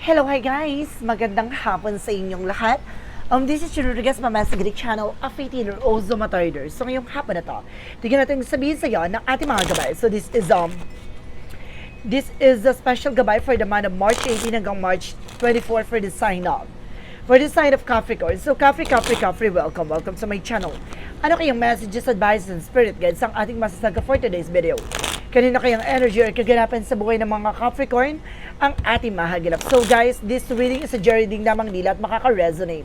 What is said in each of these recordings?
Hello, hi guys! Magandang hapon sa inyong lahat. Um, this is your Rodriguez Mama sa Greek channel, a Faitiner Ozo Matarder. So ngayong hapon na to, tignan natin sabihin sa iyo ng ating mga gabay. So this is um This is a special gabay for the month of March 18 hanggang March 24 for the sign up. For the sign of Capricorn. So Capri, Capri, Capri, welcome, welcome to my channel. Ano kayang messages, advice, and spirit guides ang ating masasaga for today's video? Kanino kayang energy or kaganapan sa buhay ng mga Capricorn ang ating mahagilap. So guys, this reading is a journey lamang nila at makaka-resonate.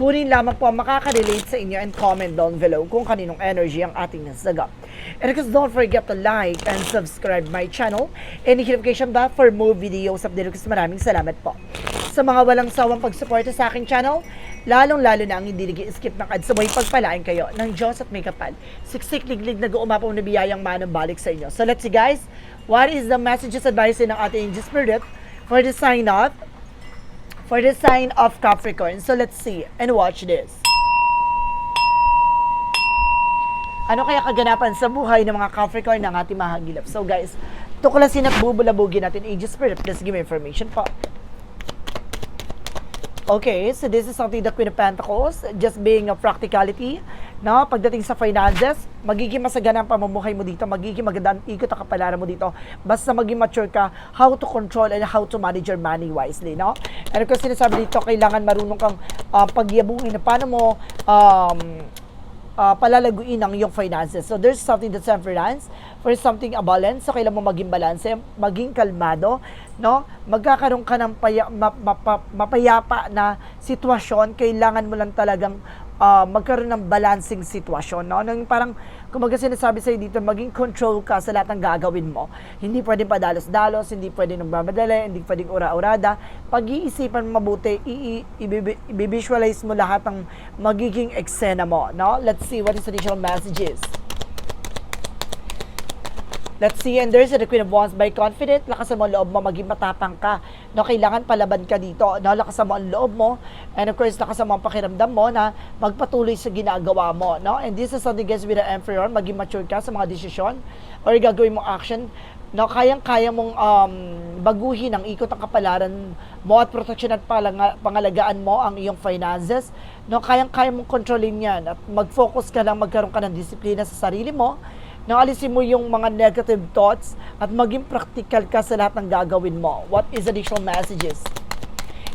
Kunin lamang po ang makaka-relate sa inyo and comment down below kung kaninong energy ang ating nasasaga. And of course, don't forget to like and subscribe my channel and the notification bell for more videos update. Kasi maraming salamat po. Sa mga walang sawang pagsuporta sa aking channel, lalong-lalo na ang hindi nag-skip ng ads, sabay pagpalain kayo ng Diyos at may kapal. Siksik liglig nag-uumapaw na biyayang manang balik sa inyo. So let's see guys, what is the messages advice ng ating angel spirit for the sign of for the sign of Capricorn. So let's see and watch this. Ano kaya kaganapan sa buhay ng mga Capricorn ng ating mahagilap? So guys, tuklasin at bubulabugin natin Angel Spirit. Let's give me information po. Okay, so this is something the Queen of Pentacles, just being a practicality, no? Pagdating sa finances, magiging masagana ang pamumuhay mo dito, magiging maganda ang ikot ang kapalaran mo dito, basta maging mature ka how to control and how to manage your money wisely, no? And kung sinasabi dito, kailangan marunong kang uh, pagyabungin na paano mo um, uh, palalaguin ang iyong finances. So there's something that's temperance, for something a balance, so kailangan mo maging balance, maging kalmado, no? Magkakaroon ka ng paya, ma, mapa, mapayapa na sitwasyon, kailangan mo lang talagang uh, magkaroon ng balancing sitwasyon, no? Nang parang kumaga sinasabi sa'yo dito, maging control ka sa lahat ng gagawin mo. Hindi pwedeng padalos-dalos, hindi pwedeng nagmamadali, hindi pwedeng ura-urada. Pag-iisipan mo mabuti, i-visualize mo lahat ng magiging eksena mo, no? Let's see what is additional messages. Let's see, and there's the Queen of Wands by confident, lakasan mo loob mo, maging matapang ka. No, kailangan palaban ka dito. No, lakasan mo ang loob mo. And of course, lakasan mo ang pakiramdam mo na magpatuloy sa ginagawa mo. No? And this is something guys with the Emperor, maging mature ka sa mga desisyon or gagawin mong action no, kayang-kaya mong um, baguhin ang ikot ng kapalaran mo at protection at palanga, pangalagaan mo ang iyong finances. No, kayang-kaya mong kontrolin yan at mag-focus ka lang, magkaroon ka ng disiplina sa sarili mo na alisin mo yung mga negative thoughts at maging practical ka sa lahat ng gagawin mo. What is additional messages?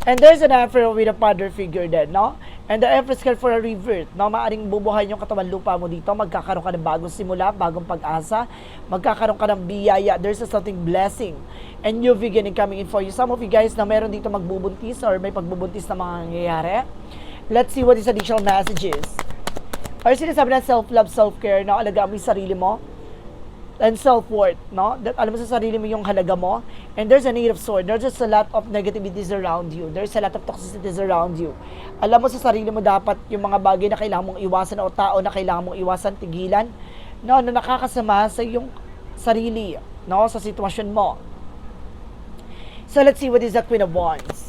And there's an emperor with a father figure then, no? And the empress card for a revert, no? Maaring bubuhayin yung katawan lupa mo dito, magkakaroon ka ng bagong simula, bagong pag-asa, magkakaroon ka ng biyaya, there's a something blessing, and new beginning coming in for you. Some of you guys na meron dito magbubuntis or may pagbubuntis na mga nangyayari, let's see what is additional messages. Or sinasabi na self-love, self-care, na alagaan mo yung sarili mo, and self-worth, no? That alam mo sa sarili mo yung halaga mo. And there's a need of sword. There's just a lot of negativities around you. There's a lot of toxicities around you. Alam mo sa sarili mo dapat yung mga bagay na kailangan mong iwasan o tao na kailangan mong iwasan, tigilan, no? Na nakakasama sa yung sarili, no? Sa sitwasyon mo. So let's see what is the Queen of Wands.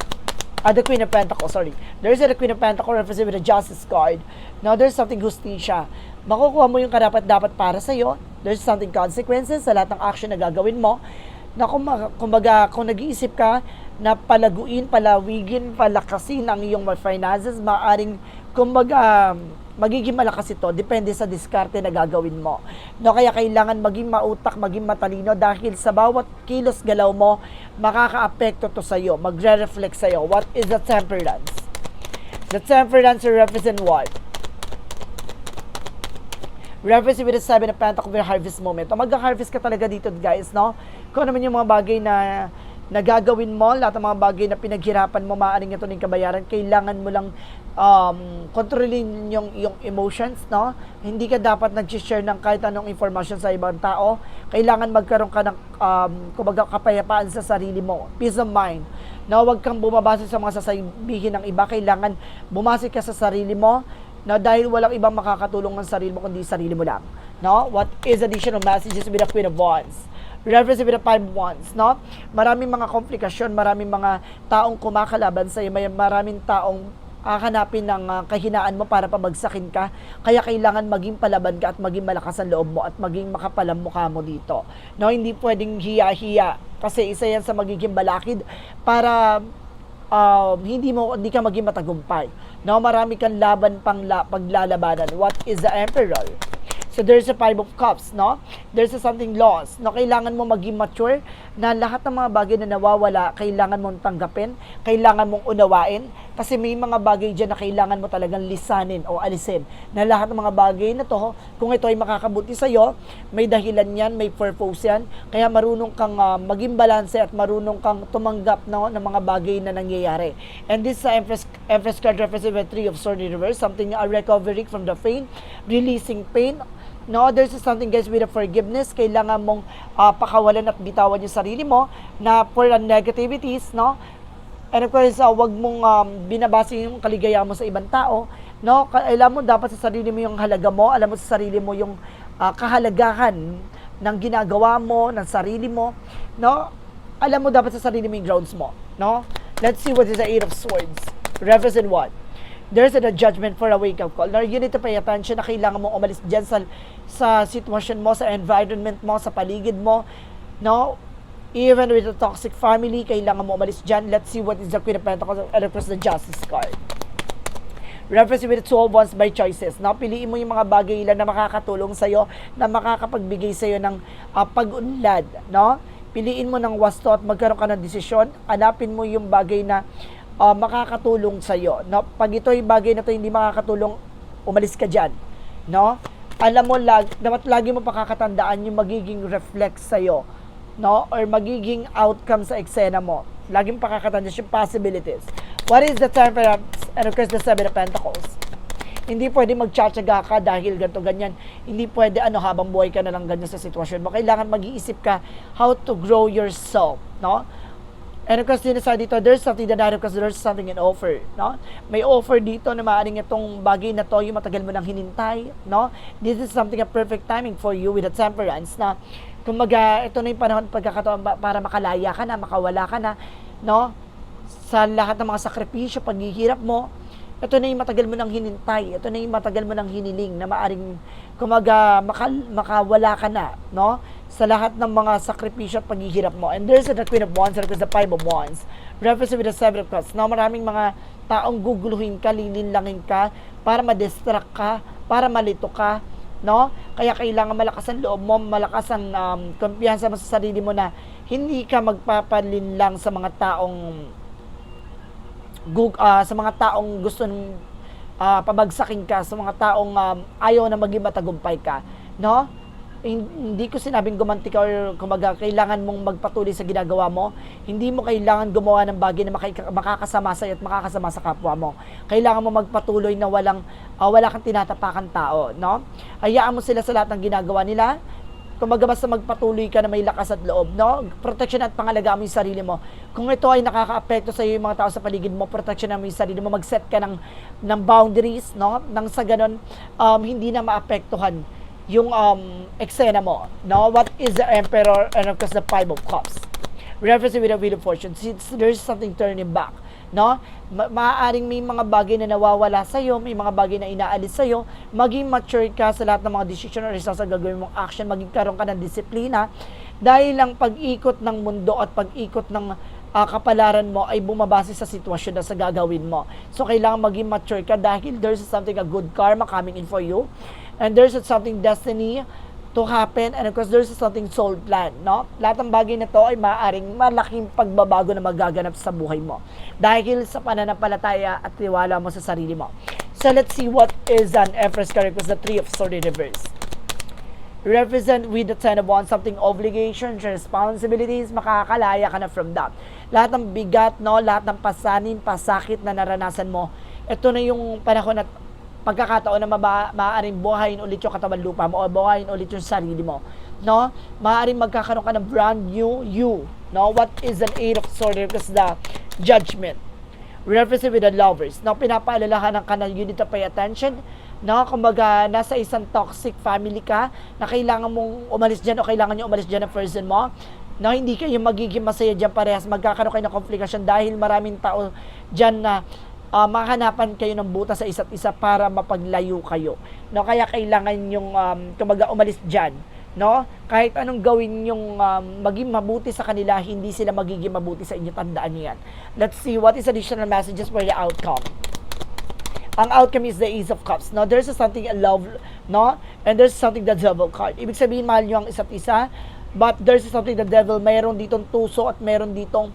Ah, the Queen of Pentacles, sorry. There's a the Queen of Pentacles represented with a Justice card. Now, there's something justisya. Makukuha mo yung karapat-dapat para sa'yo. There's something consequences sa lahat ng action na gagawin mo. Na kumbaga, kumbaga kung nag-iisip ka na palaguin, palawigin, palakasin ang iyong finances, maaring, kumbaga, magiging malakas ito. Depende sa diskarte na gagawin mo. No, kaya kailangan maging mautak, maging matalino dahil sa bawat kilos galaw mo, makaka-apekto to sa iyo, magre-reflect sa iyo. What is the temperance? The temperance represent what? Reference with the seven of pentacles with harvest moment. O mag-harvest ka talaga dito guys, no? Kung ano man yung mga bagay na nagagawin mo, lahat ng mga bagay na pinaghirapan mo, maaaring ito ng kabayaran, kailangan mo lang um, kontrolin yung, yung emotions, no? Hindi ka dapat nag-share ng kahit anong information sa ibang tao. Kailangan magkaroon ka ng, um, kumbaga, kapayapaan sa sarili mo. Peace of mind. No, huwag kang bumabase sa mga sasabihin ng iba. Kailangan bumase ka sa sarili mo na dahil walang ibang makakatulong ng sarili mo kundi sarili mo lang. No? What is additional messages with the Queen of Wands? Reference with the Five Wands, no? Maraming mga komplikasyon, maraming mga taong kumakalaban sa iyo, may maraming taong hahanapin ng uh, kahinaan mo para pabagsakin ka. Kaya kailangan maging palaban ka at maging malakas ang loob mo at maging makapalang mukha mo dito. No, hindi pwedeng hiya-hiya kasi isa yan sa magiging balakid para um, hindi mo hindi ka maging matagumpay. No, marami kang laban pang la, paglalabanan. What is the emperor? So there's a five of cups, no? There's a something lost. No, kailangan mo maging mature na lahat ng mga bagay na nawawala, kailangan mong tanggapin, kailangan mong unawain kasi may mga bagay diyan na kailangan mo talagang lisanin o alisin. Na lahat ng mga bagay na to, kung ito ay makakabuti sa iyo, may dahilan 'yan, may purpose 'yan. Kaya marunong kang ah, maging balanse at marunong kang tumanggap no, ng mga bagay na nangyayari. And this uh, Empress, Empress card represents the three of sword in reverse, something a recovery from the pain, releasing pain, No, there's something guys with a forgiveness. Kailangan mong ah, pakawalan at bitawan yung sarili mo na for the negativities, no? And of course, ah, wag mong um, binabase yung kaligayahan mo sa ibang tao, no? Alam mo dapat sa sarili mo yung halaga mo, alam mo sa sarili mo yung ah, kahalagahan ng ginagawa mo, ng sarili mo, no? Alam mo dapat sa sarili mo yung grounds mo, no? Let's see what is the Eight of Swords. Represent what? there's a judgment for a wake-up call. Now, you need to pay attention na kailangan mong umalis dyan sa, sa sitwasyon mo, sa environment mo, sa paligid mo. No? Even with a toxic family, kailangan mo umalis dyan. Let's see what is the Queen of Pentacles and of course the Justice card. Represent with 12 ones by choices. No? Piliin mo yung mga bagay lang na makakatulong sa'yo, na makakapagbigay sa'yo ng ah, pag-unlad. No? Piliin mo ng wasto at magkaroon ka ng desisyon. Hanapin mo yung bagay na ah, makakatulong sa'yo. No? Pag ito yung bagay na to hindi makakatulong, umalis ka dyan. No? Alam mo, lag, dapat lagi mo pakakatandaan yung magiging reflex sa'yo. No? Or magiging outcome sa eksena mo. Laging pakakatandaan yung possibilities. What is the temperance and of course the seven of pentacles? Hindi pwede magtsatsaga ka dahil ganto ganyan. Hindi pwede ano habang buhay ka na lang ganyan sa sitwasyon mo. Kailangan mag-iisip ka how to grow yourself, no? And of course, din sa dito, there's something that because there's something in offer, no? May offer dito na maaaring itong bagay na to, yung matagal mo nang hinintay, no? This is something a perfect timing for you with a temperance na kumaga, ito na yung panahon pagkakataon para makalaya ka na, makawala ka na, no? Sa lahat ng mga sakripisyo, paghihirap mo, ito na yung matagal mo nang hinintay, ito na yung matagal mo nang hiniling na maaring kumaga makal, makawala ka na, no? Sa lahat ng mga sakripisyo at paghihirap mo. And there's the Queen of Wands and there's the Five of Wands. Represent with the Seven of Cups. Now, maraming mga taong guguluhin ka, lilinlangin ka, para ma-distract ka, para malito ka, no? Kaya kailangan malakas ang loob mo, malakas ang um, kumpiyansa mo sa sarili mo na hindi ka magpapalinlang sa mga taong gug ah, sa mga taong gusto ng ah, pabagsakin ka, sa mga taong um, ayaw na maging matagumpay ka, no? Hin- Hindi ko sinabing gumanti ka or kumaga kailangan mong magpatuloy sa ginagawa mo. Hindi mo kailangan gumawa ng bagay na makakasama sa at makakasama sa kapwa mo. Kailangan mo magpatuloy na walang ah, wala kang tinatapakan tao, no? Hayaan mo sila sa lahat ng ginagawa nila kumaga basta magpatuloy ka na may lakas at loob, no? Protection at pangalagaan mo yung sarili mo. Kung ito ay nakaka-apekto sa iyo yung mga tao sa paligid mo, protection mo yung sarili mo, mag-set ka ng, ng boundaries, no? Nang sa ganun, um, hindi na maapektuhan yung um, eksena mo, no? What is the Emperor and of course the Five of Cups? Referencing with the Wheel of Fortune, since there's something turning back, no? Ma- maaaring may mga bagay na nawawala sa iyo, may mga bagay na inaalis sa iyo, maging mature ka sa lahat ng mga decision or results na gagawin mong action, maging karoon ka ng disiplina dahil lang pag-ikot ng mundo at pag-ikot ng ah, kapalaran mo ay bumabase sa sitwasyon na sa gagawin mo. So kailangan maging mature ka dahil there's something a good karma coming in for you and there's something destiny to happen and of course there's something soul plan, no? Lahat ng bagay na to ay maaaring malaking pagbabago na magaganap sa buhay mo dahil sa pananampalataya at tiwala mo sa sarili mo. So let's see what is an Empress card because the Three of Swords in reverse. Represent with the Ten of Wands something obligations, responsibilities, makakalaya ka na from that. Lahat ng bigat, no? lahat ng pasanin, pasakit na naranasan mo, ito na yung panahon at pagkakataon na maba, maaaring buhayin ulit yung katawan lupa mo o buhayin ulit yung sarili mo. No? Maaaring magkakaroon ka ng brand new you. No? What is an Eight of Swords? Because the judgment. Represent with the lovers. No? Pinapaalalahanan ka na you need to pay attention. No? Kumbaga, nasa isang toxic family ka na kailangan mong umalis dyan o kailangan nyo umalis dyan ng person mo no, hindi kayo magiging masaya dyan parehas, magkakaroon kayo ng komplikasyon dahil maraming tao dyan na ah, mahanapan kayo ng buta sa isa't isa para mapaglayo kayo. No, kaya kailangan yung um, kumbaga umalis dyan. no? Kahit anong gawin yung um, maging mabuti sa kanila, hindi sila magiging mabuti sa inyo. Tandaan niyo. Let's see what is additional messages for the outcome. Ang outcome is the Ace of Cups. No, there's something a love, no? And there's something the devil card. Ibig sabihin, mahal nyo ang isa't isa. But there's something the devil, mayroon ditong tuso at mayroon ditong,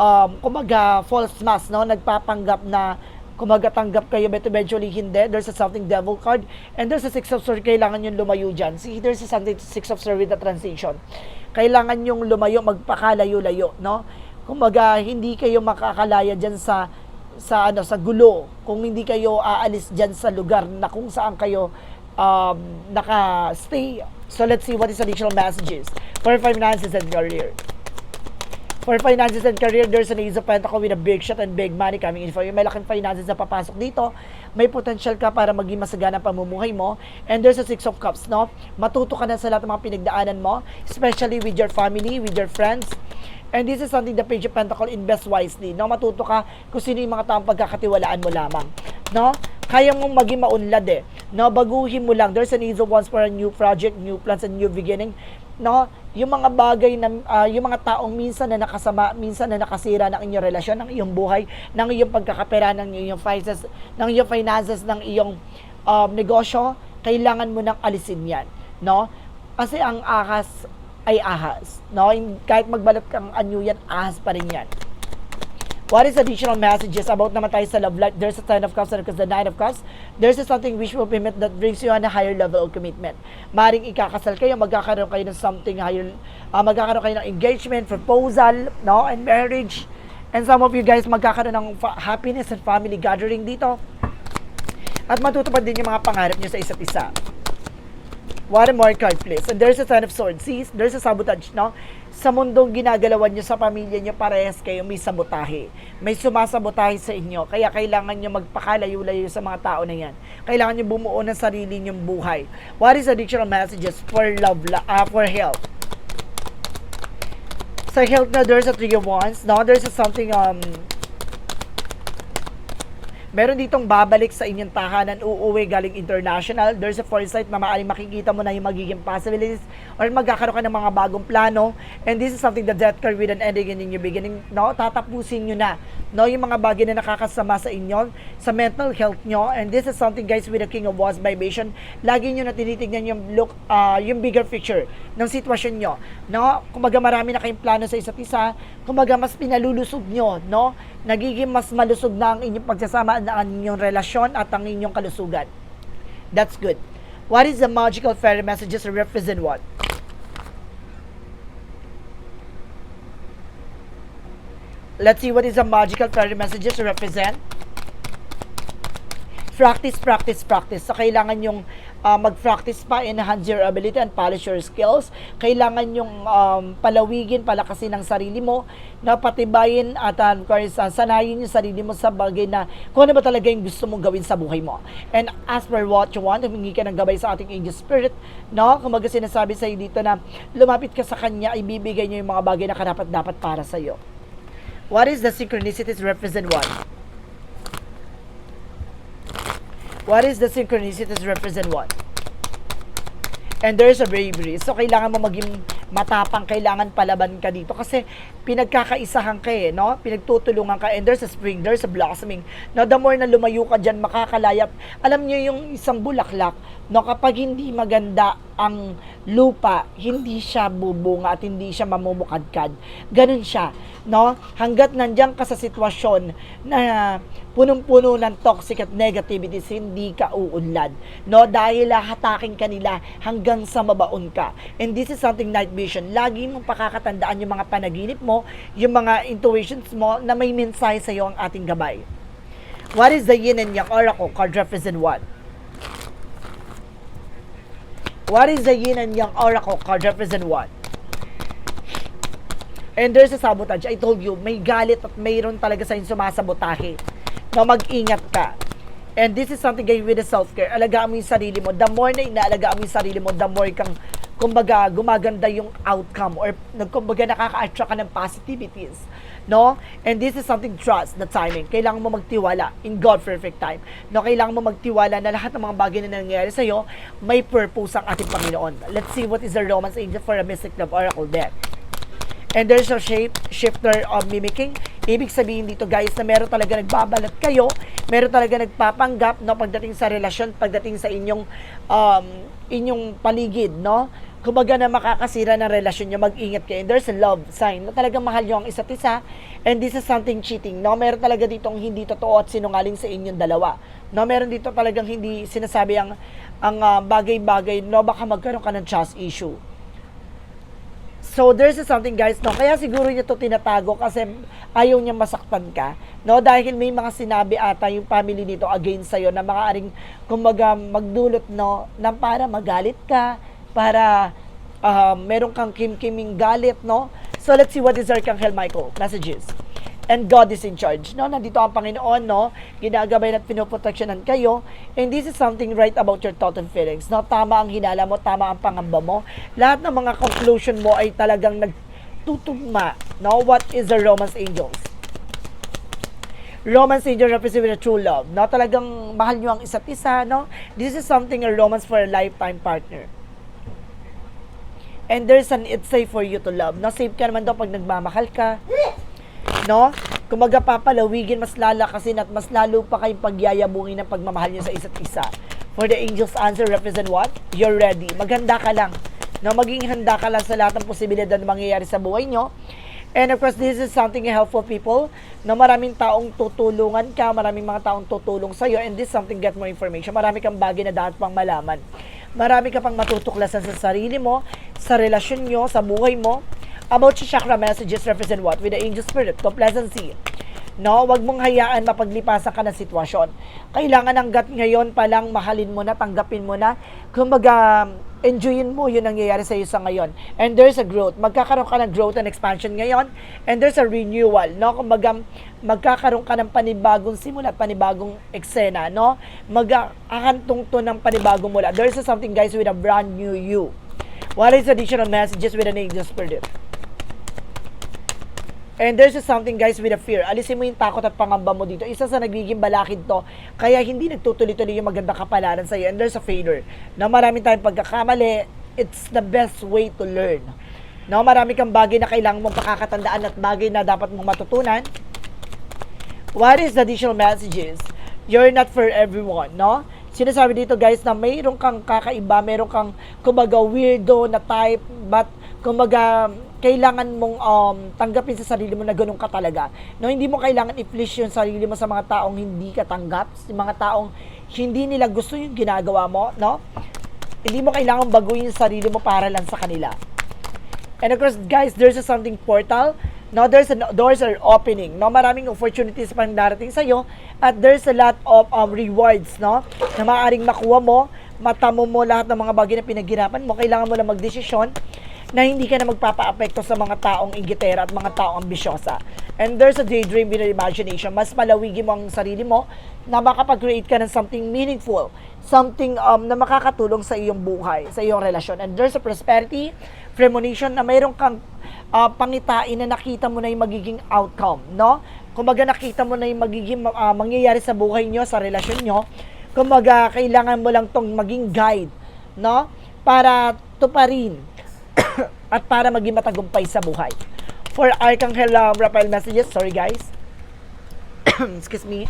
um, kumaga, false mask, no? Nagpapanggap na kumaga tanggap kayo but eventually hindi. There's a something devil card. And there's a six of swords, kailangan yung lumayo dyan. See, there's a something six of swords with the transition. Kailangan yung lumayo, magpakalayo-layo, no? Kumaga, hindi kayo makakalaya dyan sa sa ano sa gulo kung hindi kayo aalis diyan sa lugar na kung saan kayo um, naka-stay. So let's see what is additional messages for finances and career. For finances and career, there's an Ace of Pentacle with a big shot and big money coming in for you. May laking finances na papasok dito. May potential ka para maging masagana pamumuhay mo. And there's a Six of Cups, no? Matuto ka na sa lahat ng mga pinagdaanan mo, especially with your family, with your friends. And this is something the Page of Pentacle invest wisely, no? Matuto ka kung sino yung mga taong pagkakatiwalaan mo lamang, no? Kaya mong maging maunlad eh, no? Baguhin mo lang. There's an Ace of Wands for a new project, new plans, and new beginning, no? Yung mga bagay na, ah, yung mga taong minsan na nakasama, minsan na nakasira ng inyong relasyon, ng iyong buhay, ng iyong pagkakapera, ng iyong finances, ng iyong finances, ng iyong um, negosyo, kailangan mo nang alisin yan, no? Kasi ang ahas ay ahas, no? Kahit magbalat kang anyo yan, ahas pa rin yan. What is additional messages about naman tayo sa love life? There's a Ten of Cups and the Nine of Cups. There's a something wish fulfillment that brings you on a higher level of commitment. Maring ikakasal kayo, magkakaroon kayo ng something higher, ah, magkakaroon kayo ng engagement, proposal, no, and marriage. And some of you guys magkakaroon ng happiness and family gathering dito. At matutupad din yung mga pangarap nyo sa isa't isa. What more card, please. And there's a Ten of Swords. See, there's a sabotage, no? Sa mundong ginagalawan nyo sa pamilya nyo, parehas kayo may sabotahe. May sumasabotahe sa inyo. Kaya kailangan nyo magpakalayo-layo sa mga tao na yan. Kailangan nyo bumuo ng sarili nyong buhay. What is additional messages for love, ah, for health? Sa health na there's a three of wands. No, there's a something, um, meron ditong babalik sa inyong tahanan, uuwi galing international. There's a foresight na maaaring makikita mo na yung magiging possibilities or magkakaroon ka ng mga bagong plano. And this is something the death card with an ending and a beginning. No, tatapusin nyo na. No, yung mga bagay na nakakasama sa inyo, sa mental health nyo. And this is something guys with the King of Wands vibration. Lagi nyo na tinitignan yung look, ah, yung bigger picture ng sitwasyon nyo. No, kumaga marami na kayong plano sa isa't isa. Kumaga mas pinalulusog nyo, no? Nagiging mas malusog na ang inyong pagsasama ang inyong relasyon at ang inyong kalusugan. That's good. What is the magical fairy messages represent what? Let's see what is the magical fairy messages represent. Practice, practice, practice. So, kailangan yung ah, mag-practice pa, enhance your ability and polish your skills. Kailangan yung um, palawigin, palakasin ang sarili mo, na patibayin at uh, of course, ah, sanayin yung sarili mo sa bagay na kung ano ba talaga yung gusto mong gawin sa buhay mo. And as per what you want, humingi ka ng gabay sa ating angel spirit, no? Kumaga sinasabi sa'yo dito na lumapit ka sa kanya, ibibigay niya yung mga bagay na karapat dapat para sa'yo. What is the synchronicities represent what? What is the synchronicities represent what? And there's a bravery. So, kailangan mo maging matapang, kailangan palaban ka dito. Kasi, pinagkakaisahan ka eh, no? Pinagtutulungan ka. And there's a spring, there's a blossoming. Now, the more na lumayo ka dyan, makakalayap. Alam niyo yung isang bulaklak, no? Kapag hindi maganda ang lupa, hindi siya bubunga at hindi siya mamumukadkad. Ganun siya, no? Hanggat nandiyan ka sa sitwasyon na punong-puno ng toxic at negativities, hindi ka uunlad. No? Dahil hatakin ka nila hanggang sa mabaon ka. And this is something night vision. Lagi mong pakakatandaan yung mga panaginip mo, yung mga intuitions mo na may mensahe sa iyo ang ating gabay. What is the yin and yang oracle card represent what? What is the yin and yang oracle card represent what? And there's a sabotage. I told you, may galit at mayroon talaga sa inyo sumasabotahe. Na mag-ingat ka. And this is something guys with the self-care. Alagaan mo yung sarili mo. The more na inaalagaan mo yung sarili mo, the more kang, kumbaga, gumaganda yung outcome or kumbaga nakaka-attract ka ng positivities. no? And this is something trust, the timing. Kailangan mo magtiwala in God perfect time. No, kailangan mo magtiwala na lahat ng mga bagay na nangyayari sa iyo may purpose ang ating Panginoon. Let's see what is the Romance angel for a mystic love oracle deck. And there's a shape shifter of mimicking. Ibig sabihin dito guys na meron talaga nagbabalat kayo, meron talaga nagpapanggap no pagdating sa relasyon, pagdating sa inyong um, inyong paligid, no? Kumbaga na makakasira ng relasyon nyo, mag-ingat kayo. And there's a love sign na talagang mahal nyo ang isa't isa. And this is something cheating, no? Meron talaga ditong hindi totoo at sinungaling sa inyong dalawa. No, meron dito talagang hindi sinasabi ang ang ah, bagay-bagay, no? Baka magkaroon ka ng trust issue. So there's something guys, no? Kaya siguro niya to tinatago kasi ayaw niya masaktan ka, no? Dahil may mga sinabi ata yung family nito against sa'yo na maaaring kumbaga magdulot, no? Na para magalit ka, para uh, meron kang kim-kiming galit, no? So let's see what is Archangel Michael messages. And God is in charge. No, nandito ang Panginoon, no? Ginagabay at pinoproteksyonan kayo. And this is something right about your thought and feelings. No, tama ang hinala mo, tama ang pangamba mo. Lahat ng mga conclusion mo ay talagang nagtutugma. No, what is the Romance Angels? Romance angel represent with a true love. No, talagang mahal nyo ang isa't isa, no? This is something a romance for a lifetime partner. And there's an it's safe for you to love. No, safe ka naman daw pag nagmamahal ka no? Kumaga papalawigin, mas lalakasin at mas lalo pa kayong pagyayabungin ng pagmamahal niyo sa isa't isa. For the angel's answer represent what? You're ready. Maghanda ka lang. No, maging handa ka lang sa lahat ng posibilidad na mangyayari sa buhay nyo. And of course, this is something helpful people na maraming taong tutulungan ka, maraming mga taong tutulong sa'yo, and this is something get more information. Marami kang bagay na dapat pang malaman. Marami ka pang matutuklasan sa sarili mo, sa relasyon nyo, sa buhay mo, about your chakra messages represent what? With the angel spirit, complacency. No, wag mong hayaan mapaglipasan ka ng sitwasyon. Kailangan hanggat ngayon pa lang mahalin mo na, tanggapin mo na. Kumbaga, enjoyin mo yung nangyayari sa iyo sa ngayon. And there's a growth. Magkakaroon ka ng growth and expansion ngayon. And there's a renewal, no? Kumbaga, magkakaroon ka ng panibagong simula, panibagong eksena, no? Mag-ahantong to ng panibagong mula. There's a something, guys, with a brand new you. What is additional messages with an angel spirit? And there's just something guys with a fear. Alisin mo yung takot at pangamba mo dito. Isa sa nagiging balakid to. Kaya hindi nagtutuloy-tuloy yung magandang kapalaran sa iyo. And there's a failure. Na marami tayong pagkakamali, it's the best way to learn. No, marami kang bagay na kailangan mong pakakatandaan at bagay na dapat mong matutunan. What is the additional messages? You're not for everyone, no? Sinasabi dito guys na mayroon kang kakaiba, mayroon kang kumbaga weirdo na type, but kumbaga kailangan mong um, tanggapin sa sarili mo na ganun ka talaga. No, hindi mo kailangan i-please yung sarili mo sa mga taong hindi ka tanggap, sa mga taong hindi nila gusto yung ginagawa mo, no? Hindi mo kailangan baguhin yung sarili mo para lang sa kanila. And of course, guys, there's a something portal. No, there's a, doors are opening. No, maraming opportunities pang darating sa iyo at there's a lot of um, rewards, no, na maaaring makuha mo, matamo mo lahat ng mga bagay na pinaghirapan mo. Kailangan mo lang magdesisyon na hindi ka na magpapa-apekto sa mga taong ingitera at mga taong ambisyosa. And there's a daydream with an imagination. Mas palawigin mo ang sarili mo na makapag-create ka ng something meaningful, something um, na makakatulong sa iyong buhay, sa iyong relasyon. And there's a prosperity, premonition na mayroon kang uh, pangitain na nakita mo na yung magiging outcome, no? Kumbaga nakita mo na yung magiging uh, mangyayari sa buhay nyo, sa relasyon nyo. Kumbaga kailangan mo lang tong maging guide, no? Para tuparin at para maging matagumpay sa buhay. For Archangel um, Raphael messages, sorry guys. Excuse me.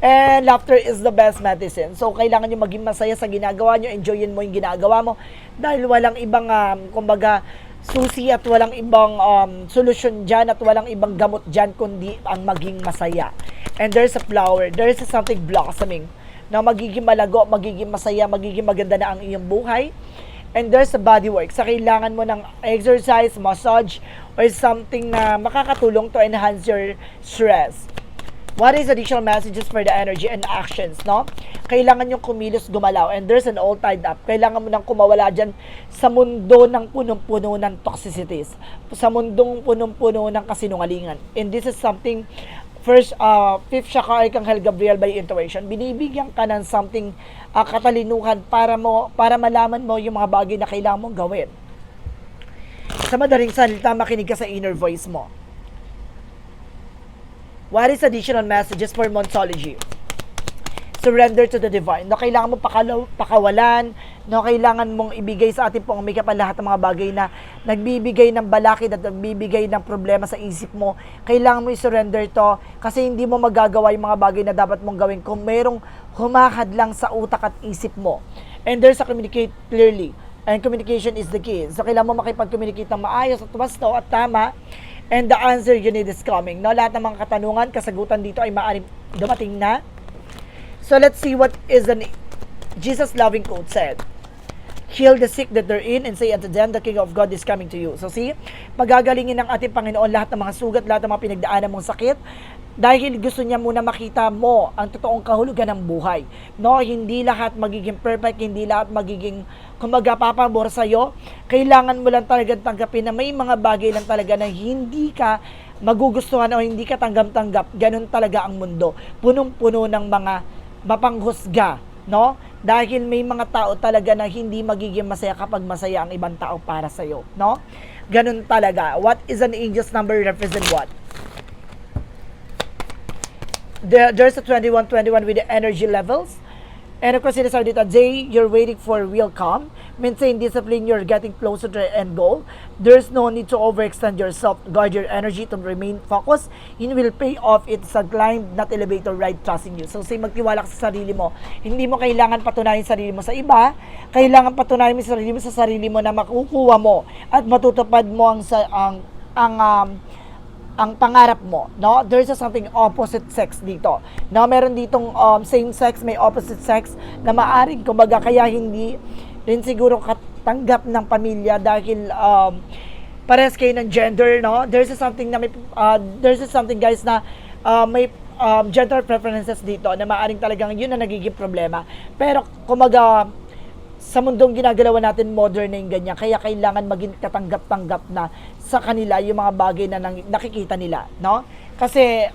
And laughter is the best medicine. So, kailangan nyo maging masaya sa ginagawa nyo. Enjoyin mo yung ginagawa mo. Dahil walang ibang, um, kumbaga, susi at walang ibang um, solusyon dyan at walang ibang gamot dyan kundi ang maging masaya. And there's a flower. There's something blossoming na magiging malago, magiging masaya, magiging maganda na ang iyong buhay. And there's a body work. Sa kailangan mo ng exercise, massage, or something na makakatulong to enhance your stress. What is additional messages for the energy and actions, no? Kailangan yung kumilos, gumalaw, and there's an all tied up. Kailangan mo nang kumawala dyan sa mundo ng punong-puno ng toxicities, sa mundong punong-puno ng kasinungalingan. And this is something, first, uh, fifth chakra, Archangel Gabriel by intuition, binibigyan ka ng something uh, katalinuhan para mo para malaman mo yung mga bagay na kailangan mong gawin. Sa madaling salita, makinig ka sa inner voice mo What is additional messages for Monsology? Surrender to the divine. No, kailangan mo pakalaw, pakawalan, no, kailangan mong ibigay sa ating pong kapal lahat ng mga bagay na nagbibigay ng balakid at nagbibigay ng problema sa isip mo. Kailangan mo i-surrender to kasi hindi mo magagawa yung mga bagay na dapat mong gawin kung merong humakad lang sa utak at isip mo. And there's a communicate clearly. And communication is the key. So, kailangan mo makipag-communicate ng maayos at tumasto at tama. And the answer you need is coming. No, lahat ng mga katanungan, kasagutan dito ay maaaring dumating na. So let's see what is the Jesus loving quote said. Heal the sick that they're in and say unto them, the King of God is coming to you. So see, pagagalingin ng ating Panginoon lahat ng mga sugat, lahat ng mga pinagdaanan mong sakit, dahil gusto niya muna makita mo ang totoong kahulugan ng buhay. No, hindi lahat magiging perfect, hindi lahat magiging kumaga papabor sa iyo. Kailangan mo lang talaga tanggapin na may mga bagay lang talaga na hindi ka magugustuhan o hindi ka tanggap-tanggap. Ganun talaga ang mundo. Punong-puno ng mga mapanghusga, no? Dahil may mga tao talaga na hindi magiging masaya kapag masaya ang ibang tao para sa iyo, no? Ganun talaga. What is an angel's number represent what? There, there's a 21-21 with the energy levels. And of course, sinasabi dito, Jay, you're waiting for will come. Maintain discipline, you're getting closer to the end goal. There's no need to overextend yourself. Guard your energy to remain focused. It will pay off. It's a climb, not elevator ride, trusting you. So, say, magtiwala ka sa sarili mo. Hindi mo kailangan patunayan sarili mo sa iba. Kailangan patunayan mo sa sarili mo sa sarili mo na makukuha mo at matutupad mo ang, ang, ang um, ang pangarap mo, no? There's a something opposite sex dito. No, meron ditong um, same sex, may opposite sex na maaring kumbaga kaya hindi rin siguro katanggap ng pamilya dahil um, pares kayo ng gender, no? There's a something na may uh, there's a something guys na uh, may um, gender preferences dito na maaring talagang yun na nagiging problema. Pero kumaga sa mundong ginagalawa natin modern na yung ganyan kaya kailangan maging katanggap-tanggap na sa kanila yung mga bagay na nakikita nila no? Kasi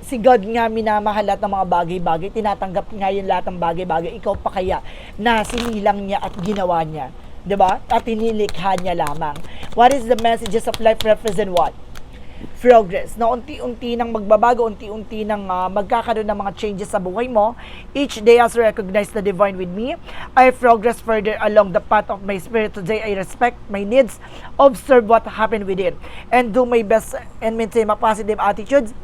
si God nga minamahal lahat ng mga bagay-bagay tinatanggap nga yung lahat ng bagay-bagay ikaw pa kaya na sinilang niya at ginawa niya 'di ba? At tinilikha niya lamang. What is the messages of life represent what progress na unti-unti nang magbabago, unti-unti nang ah, magkakaroon ng mga changes sa buhay mo. Each day as I recognize the divine with me, I progress further along the path of my spirit. Today, I respect my needs, observe what happened within, and do my best and maintain my positive attitudes.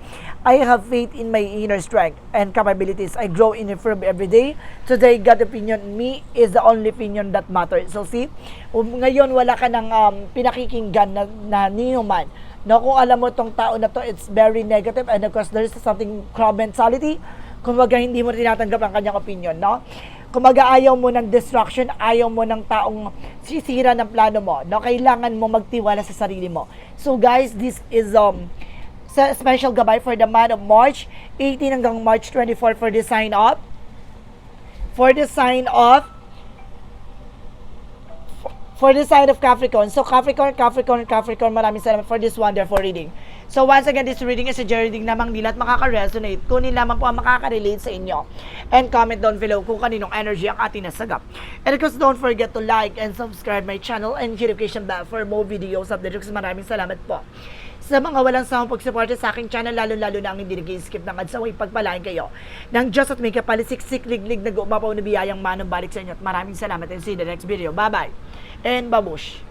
I have faith in my inner strength and capabilities. I grow in improve every day. Today, God opinion in me is the only opinion that matters. So see, um, ngayon wala ka ng um, pinakikinggan na, na ninuman No, kung alam mo tong tao na to, it's very negative and of course there's something crowd mentality. Kumbaga hindi mo tinatanggap ang kanyang opinion, no? Kumbaga ayaw mo ng distraction, ayaw mo ng taong sisira ng plano mo, no? Kailangan mo magtiwala sa sarili mo. So guys, this is um sa special gabay for the month of March 18 hanggang March 24 for the sign up. For the sign off, for the sign of Capricorn. So Capricorn, Capricorn, Capricorn, maraming salamat for this wonderful reading. So once again, this reading is a reading lamang nila at makaka-resonate. Kunin lamang po ang makaka-relate sa inyo. And comment down below kung kaninong energy ang ating nasagap. And of course, don't forget to like and subscribe my channel and notification bell for more videos of the Jukes. Maraming salamat po. Sa mga walang sawang pagsuporta sa aking channel, lalo-lalo na ang hindi nag-skip ng ads, away pagpalain kayo. Ng Diyos at may kapalisiksik, liglig, nag-umapaw na biyayang manong balik sa inyo. At maraming salamat and see you in the next video. Bye-bye! And babush.